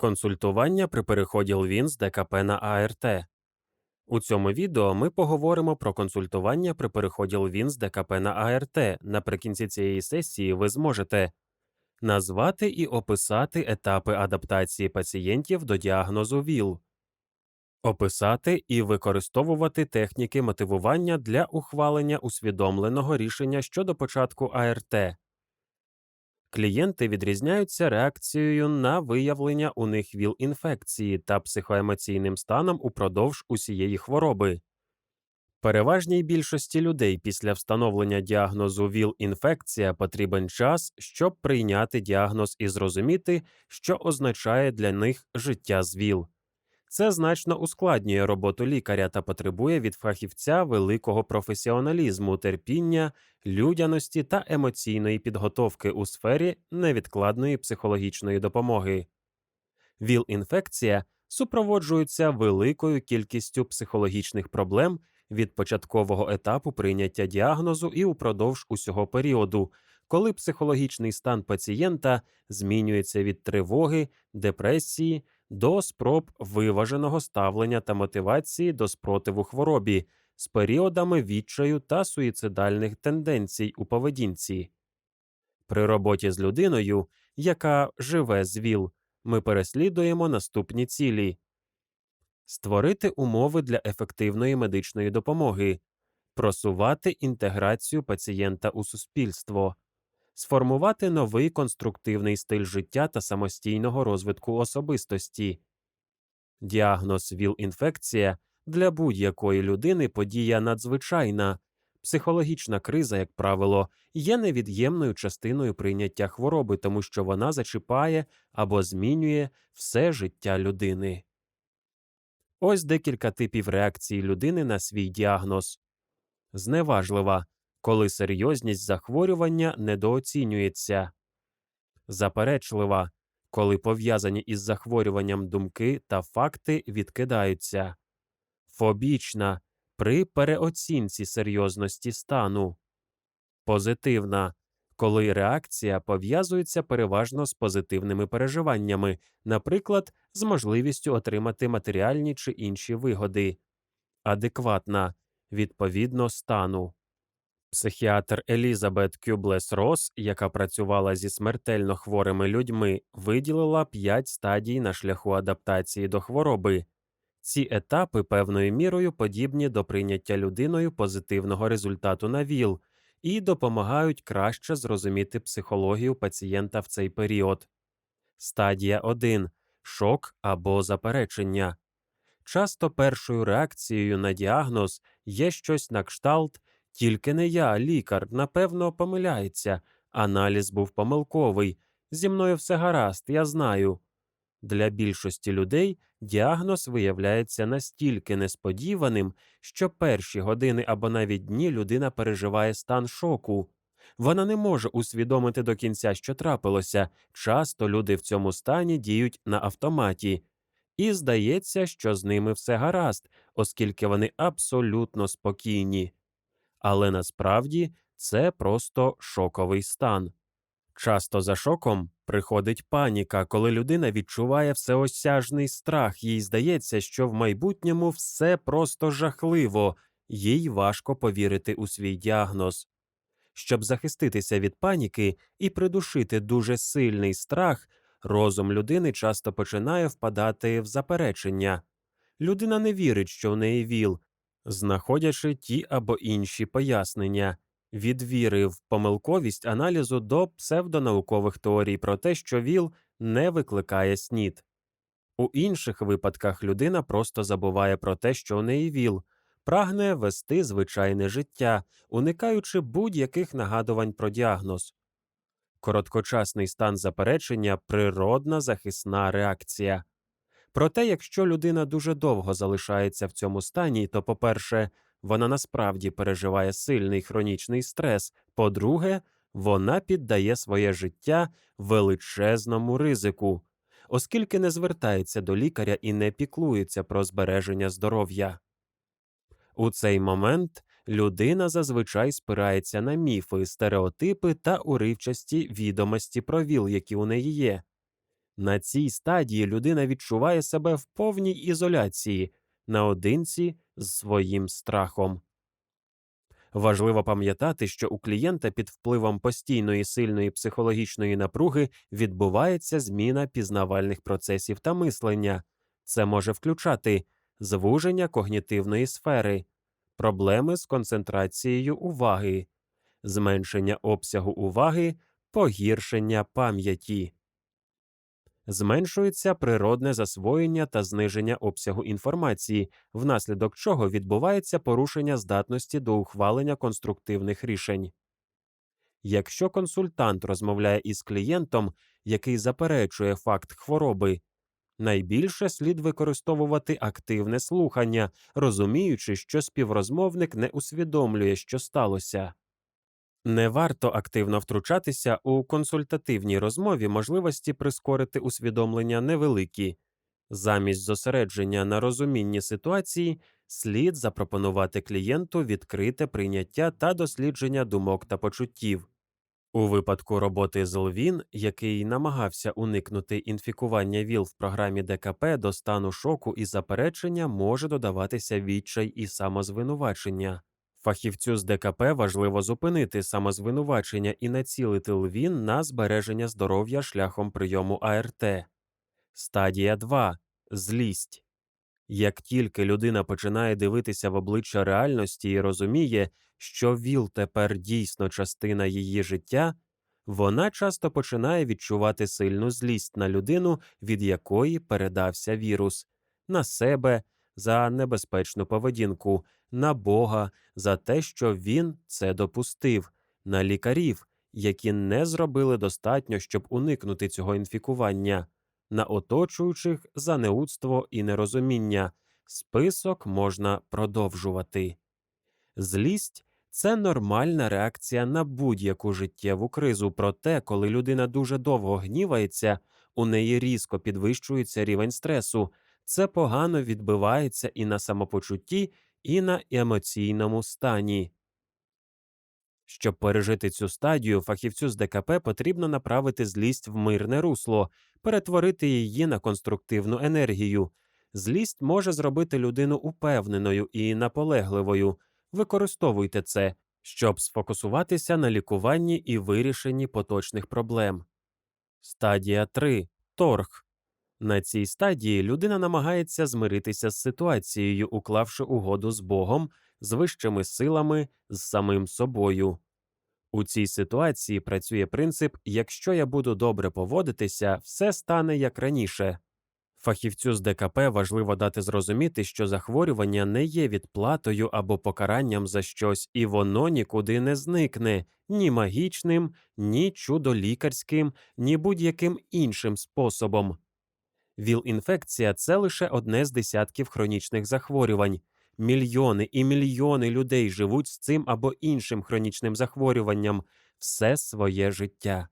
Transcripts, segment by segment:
Консультування при переході ЛВІН з ДКП на АРТ. У цьому відео ми поговоримо про консультування при переході ЛВІН з ДКП на АРТ. Наприкінці цієї сесії ви зможете назвати і описати етапи адаптації пацієнтів до діагнозу ВІЛ, описати і використовувати техніки мотивування для ухвалення усвідомленого рішення щодо початку АРТ. Клієнти відрізняються реакцією на виявлення у них ВІЛ-інфекції та психоемоційним станом упродовж усієї хвороби. Переважній більшості людей після встановлення діагнозу ВІЛ-інфекція потрібен час, щоб прийняти діагноз і зрозуміти, що означає для них життя з ВІЛ. Це значно ускладнює роботу лікаря та потребує від фахівця великого професіоналізму, терпіння, людяності та емоційної підготовки у сфері невідкладної психологічної допомоги. ВІЛ-інфекція супроводжується великою кількістю психологічних проблем від початкового етапу прийняття діагнозу і упродовж усього періоду, коли психологічний стан пацієнта змінюється від тривоги, депресії до спроб виваженого ставлення та мотивації до спротиву хворобі з періодами відчаю та суїцидальних тенденцій у поведінці. При роботі з людиною, яка живе з ВІЛ, ми переслідуємо наступні цілі. Створити умови для ефективної медичної допомоги, просувати інтеграцію пацієнта у суспільство, сформувати новий конструктивний стиль життя та самостійного розвитку особистості. Діагноз ВІЛ-інфекція для будь-якої людини подія надзвичайна. Психологічна криза, як правило, є невід'ємною частиною прийняття хвороби, тому що вона зачіпає або змінює все життя людини. Ось декілька типів реакції людини на свій діагноз. Зневажлива, коли серйозність захворювання недооцінюється, заперечлива, коли пов'язані із захворюванням думки та факти відкидаються, фобічна при переоцінці серйозності стану, позитивна, коли реакція пов'язується переважно з позитивними переживаннями, наприклад, з можливістю отримати матеріальні чи інші вигоди, адекватна відповідно стану. Психіатр Елізабет Кюблес Рос, яка працювала зі смертельно хворими людьми, виділила п'ять стадій на шляху адаптації до хвороби. Ці етапи певною мірою подібні до прийняття людиною позитивного результату на ВІЛ і допомагають краще зрозуміти психологію пацієнта в цей період. Стадія 1. шок або заперечення. Часто першою реакцією на діагноз є щось на кшталт тільки не я, лікар, напевно, помиляється. Аналіз був помилковий. Зі мною все гаразд, я знаю. Для більшості людей діагноз виявляється настільки несподіваним, що перші години або навіть дні людина переживає стан шоку. Вона не може усвідомити до кінця, що трапилося. Часто люди в цьому стані діють на автоматі, і здається, що з ними все гаразд, оскільки вони абсолютно спокійні. Але насправді це просто шоковий стан. Часто за шоком приходить паніка, коли людина відчуває всеосяжний страх, їй здається, що в майбутньому все просто жахливо, їй важко повірити у свій діагноз. Щоб захиститися від паніки і придушити дуже сильний страх, розум людини часто починає впадати в заперечення. Людина не вірить, що в неї ВІЛ, знаходячи ті або інші пояснення від віри в помилковість аналізу до псевдонаукових теорій про те, що ВІЛ не викликає СНІД. У інших випадках людина просто забуває про те, що у неї ВІЛ, прагне вести звичайне життя, уникаючи будь-яких нагадувань про діагноз. Короткочасний стан заперечення природна захисна реакція. Проте, якщо людина дуже довго залишається в цьому стані, то, по-перше, вона насправді переживає сильний хронічний стрес, по-друге, вона піддає своє життя величезному ризику, оскільки не звертається до лікаря і не піклується про збереження здоров'я. У цей момент людина зазвичай спирається на міфи, стереотипи та уривчасті відомості про ВІЛ, які у неї є. На цій стадії людина відчуває себе в повній ізоляції, наодинці з своїм страхом. Важливо пам'ятати, що у клієнта під впливом постійної сильної психологічної напруги відбувається зміна пізнавальних процесів та мислення. Це може включати звуження когнітивної сфери, проблеми з концентрацією уваги, зменшення обсягу уваги, погіршення пам'яті. Зменшується природне засвоєння та зниження обсягу інформації, внаслідок чого відбувається порушення здатності до ухвалення конструктивних рішень. Якщо консультант розмовляє із клієнтом, який заперечує факт хвороби, найбільше слід використовувати активне слухання, розуміючи, що співрозмовник не усвідомлює, що сталося. Не варто активно втручатися у консультативній розмові можливості прискорити усвідомлення невеликі. Замість зосередження на розумінні ситуації слід запропонувати клієнту відкрите прийняття та дослідження думок та почуттів. У випадку роботи з Лвін, який намагався уникнути інфікування ВІЛ в програмі ДКП до стану шоку і заперечення може додаватися відчай і самозвинувачення. Фахівцю з ДКП важливо зупинити самозвинувачення і націлити лвін на збереження здоров'я шляхом прийому АРТ. Стадія 2. Злість. Як тільки людина починає дивитися в обличчя реальності і розуміє, що ВІЛ тепер дійсно частина її життя, вона часто починає відчувати сильну злість на людину, від якої передався вірус, на себе за небезпечну поведінку, на Бога за те, що він це допустив, на лікарів, які не зробили достатньо, щоб уникнути цього інфікування, на оточуючих за неудство і нерозуміння. Список можна продовжувати. Злість це нормальна реакція на будь-яку життєву кризу, проте, коли людина дуже довго гнівається, у неї різко підвищується рівень стресу, це погано відбивається і на самопочутті, і на емоційному стані. Щоб пережити цю стадію, фахівцю з ДКП потрібно направити злість в мирне русло, перетворити її на конструктивну енергію. Злість може зробити людину упевненою і наполегливою. Використовуйте це, щоб сфокусуватися на лікуванні і вирішенні поточних проблем. Стадія 3. Торг. На цій стадії людина намагається змиритися з ситуацією, уклавши угоду з Богом, з вищими силами, з самим собою. У цій ситуації працює принцип якщо я буду добре поводитися, все стане як раніше. Фахівцю з ДКП важливо дати зрозуміти, що захворювання не є відплатою або покаранням за щось, і воно нікуди не зникне ні магічним, ні чудолікарським, ні будь-яким іншим способом. ВІЛ-інфекція це лише одне з десятків хронічних захворювань. Мільйони і мільйони людей живуть з цим або іншим хронічним захворюванням все своє життя.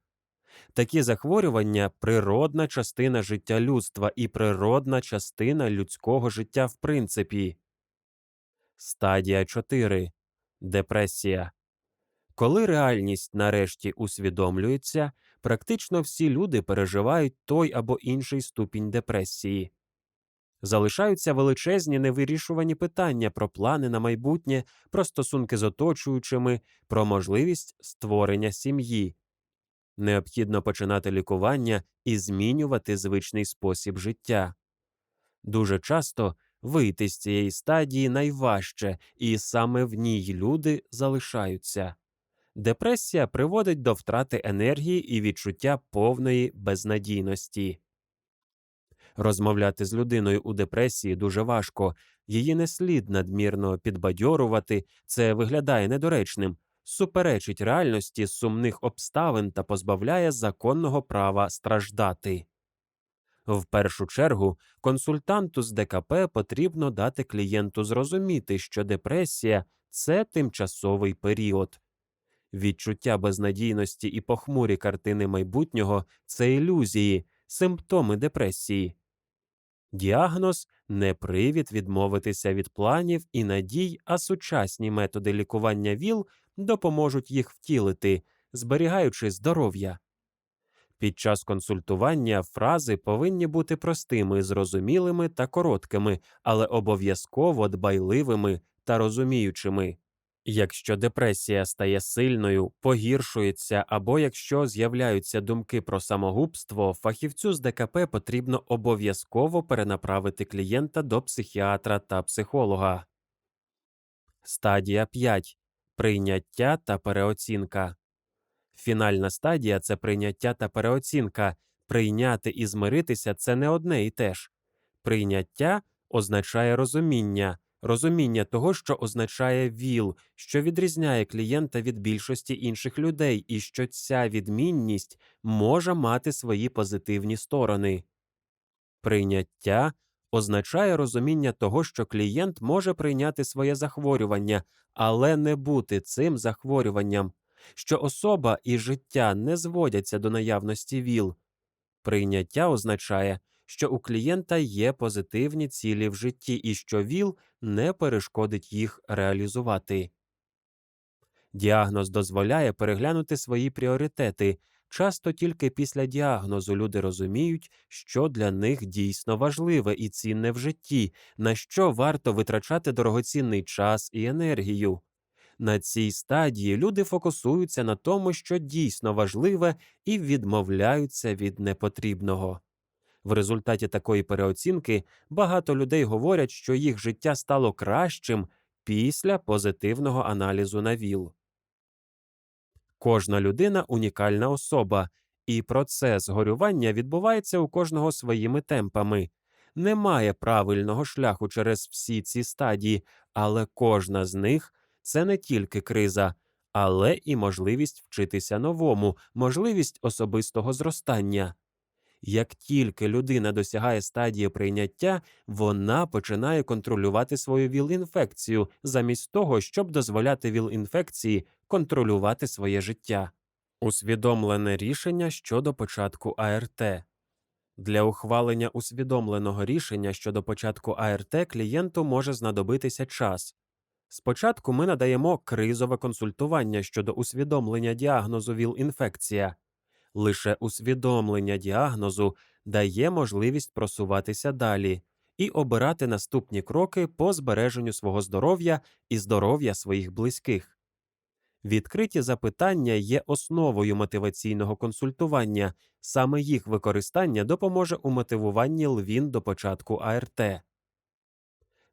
Такі захворювання природна частина життя людства і природна частина людського життя в принципі. Стадія 4. Депресія. Коли реальність нарешті усвідомлюється, практично всі люди переживають той або інший ступінь депресії. Залишаються величезні невирішувані питання про плани на майбутнє, про стосунки з оточуючими, про можливість створення сім'ї. Необхідно починати лікування і змінювати звичний спосіб життя. Дуже часто вийти з цієї стадії найважче, і саме в ній люди залишаються. Депресія приводить до втрати енергії і відчуття повної безнадійності. Розмовляти з людиною у депресії дуже важко, її не слід надмірно підбадьорувати, це виглядає недоречним, суперечить реальності сумних обставин та позбавляє законного права страждати. В першу чергу консультанту з ДКП потрібно дати клієнту зрозуміти, що депресія це тимчасовий період. Відчуття безнадійності і похмурі картини майбутнього це ілюзії, симптоми депресії. Діагноз не привід відмовитися від планів і надій, а сучасні методи лікування ВІЛ допоможуть їх втілити, зберігаючи здоров'я. Під час консультування фрази повинні бути простими, зрозумілими та короткими, але обов'язково дбайливими та розуміючими. Якщо депресія стає сильною, погіршується або якщо з'являються думки про самогубство, фахівцю з ДКП потрібно обов'язково перенаправити клієнта до психіатра та психолога. Стадія 5. Прийняття та переоцінка. Фінальна стадія це прийняття та переоцінка. Прийняти і змиритися це не одне і те ж. Прийняття означає розуміння, розуміння того, що означає ВІЛ, що відрізняє клієнта від більшості інших людей, і що ця відмінність може мати свої позитивні сторони. Прийняття означає розуміння того, що клієнт може прийняти своє захворювання, але не бути цим захворюванням, що особа і життя не зводяться до наявності ВІЛ. Прийняття означає, що у клієнта є позитивні цілі в житті і що ВІЛ не перешкодить їх реалізувати. Діагноз дозволяє переглянути свої пріоритети. Часто тільки після діагнозу люди розуміють, що для них дійсно важливе і цінне в житті, на що варто витрачати дорогоцінний час і енергію. На цій стадії люди фокусуються на тому, що дійсно важливе, і відмовляються від непотрібного. В результаті такої переоцінки багато людей говорять, що їх життя стало кращим після позитивного аналізу на ВІЛ. Кожна людина унікальна особа, і процес горювання відбувається у кожного своїми темпами. Немає правильного шляху через всі ці стадії, але кожна з них це не тільки криза, але і можливість вчитися новому, можливість особистого зростання. Як тільки людина досягає стадії прийняття, вона починає контролювати свою ВІЛ-інфекцію, замість того, щоб дозволяти ВІЛ-інфекції контролювати своє життя. Усвідомлене рішення щодо початку АРТ. Для ухвалення усвідомленого рішення щодо початку АРТ клієнту може знадобитися час. Спочатку ми надаємо кризове консультування щодо усвідомлення діагнозу ВІЛ-інфекція. Лише усвідомлення діагнозу дає можливість просуватися далі і обирати наступні кроки по збереженню свого здоров'я і здоров'я своїх близьких. Відкриті запитання є основою мотиваційного консультування, саме їх використання допоможе у мотивуванні лвін до початку АРТ.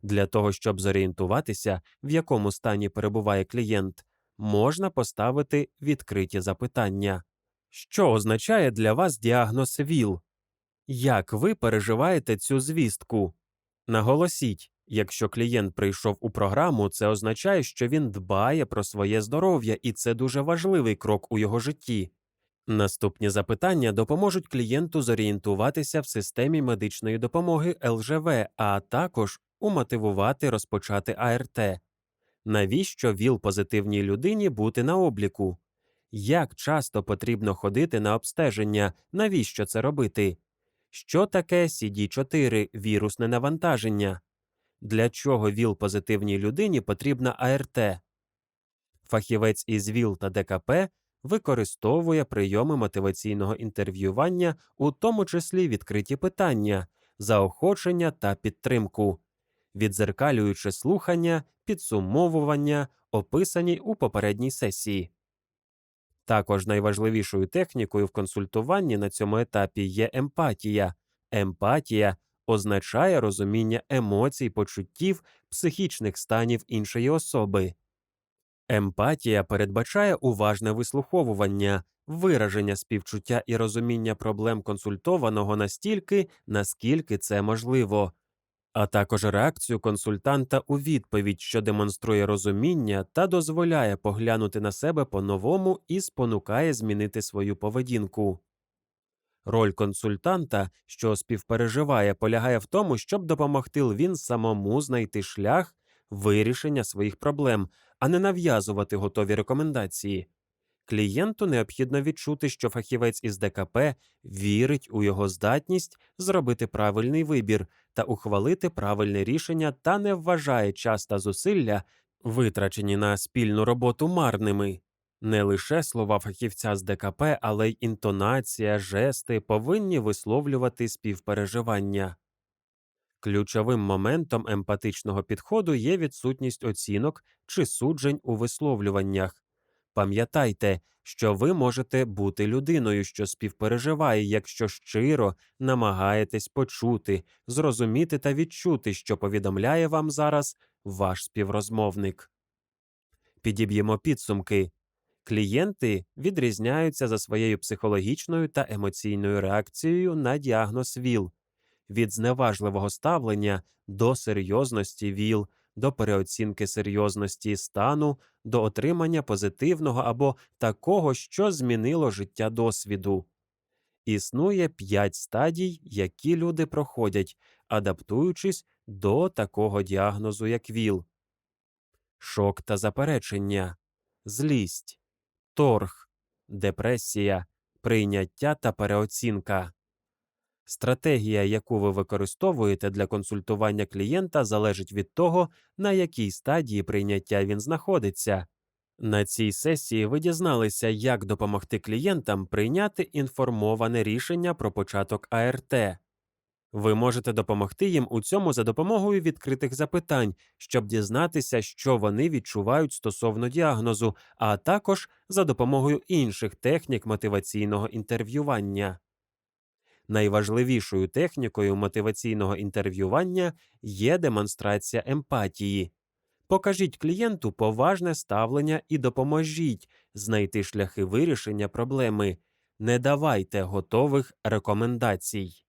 Для того, щоб зорієнтуватися, в якому стані перебуває клієнт, можна поставити відкриті запитання. Що означає для вас діагноз ВІЛ? Як ви переживаєте цю звістку? Наголосіть, якщо клієнт прийшов у програму, це означає, що він дбає про своє здоров'я, і це дуже важливий крок у його житті. Наступні запитання допоможуть клієнту зорієнтуватися в системі медичної допомоги ЛЖВ, а також умотивувати розпочати АРТ. Навіщо ВІЛ позитивній людині бути на обліку? Як часто потрібно ходити на обстеження, навіщо це робити? Що таке CD4 вірусне навантаження? Для чого ВІЛ позитивній людині потрібна АРТ? Фахівець із ВІЛ та ДКП використовує прийоми мотиваційного інтерв'ювання, у тому числі відкриті питання, заохочення та підтримку, відзеркалюючи слухання, підсумовування, описані у попередній сесії. Також найважливішою технікою в консультуванні на цьому етапі є емпатія. Емпатія означає розуміння емоцій, почуттів, психічних станів іншої особи. Емпатія передбачає уважне вислуховування, вираження співчуття і розуміння проблем консультованого настільки, наскільки це можливо, а також реакцію консультанта у відповідь, що демонструє розуміння та дозволяє поглянути на себе по-новому і спонукає змінити свою поведінку. Роль консультанта, що співпереживає, полягає в тому, щоб допомогти Лвін самому знайти шлях вирішення своїх проблем, а не нав'язувати готові рекомендації. Клієнту необхідно відчути, що фахівець із ДКП вірить у його здатність зробити правильний вибір та ухвалити правильне рішення та не вважає час та зусилля, витрачені на спільну роботу марними. Не лише слова фахівця з ДКП, але й інтонація, жести повинні висловлювати співпереживання. Ключовим моментом емпатичного підходу є відсутність оцінок чи суджень у висловлюваннях. Пам'ятайте, що ви можете бути людиною, що співпереживає, якщо щиро намагаєтесь почути, зрозуміти та відчути, що повідомляє вам зараз ваш співрозмовник. Підіб'ємо підсумки. Клієнти відрізняються за своєю психологічною та емоційною реакцією на діагноз ВІЛ від зневажливого ставлення до серйозності ВІЛ, до переоцінки серйозності стану, до отримання позитивного або такого, що змінило життя досвіду. Існує п'ять стадій, які люди проходять, адаптуючись до такого діагнозу, як ВІЛ. Шок та заперечення, злість, торг, депресія, прийняття та переоцінка. Стратегія, яку ви використовуєте для консультування клієнта, залежить від того, на якій стадії прийняття він знаходиться. На цій сесії ви дізналися, як допомогти клієнтам прийняти інформоване рішення про початок АРТ. Ви можете допомогти їм у цьому за допомогою відкритих запитань, щоб дізнатися, що вони відчувають стосовно діагнозу, а також за допомогою інших технік мотиваційного інтерв'ювання. Найважливішою технікою мотиваційного інтерв'ювання є демонстрація емпатії. Покажіть клієнту поважне ставлення і допоможіть знайти шляхи вирішення проблеми. Не давайте готових рекомендацій.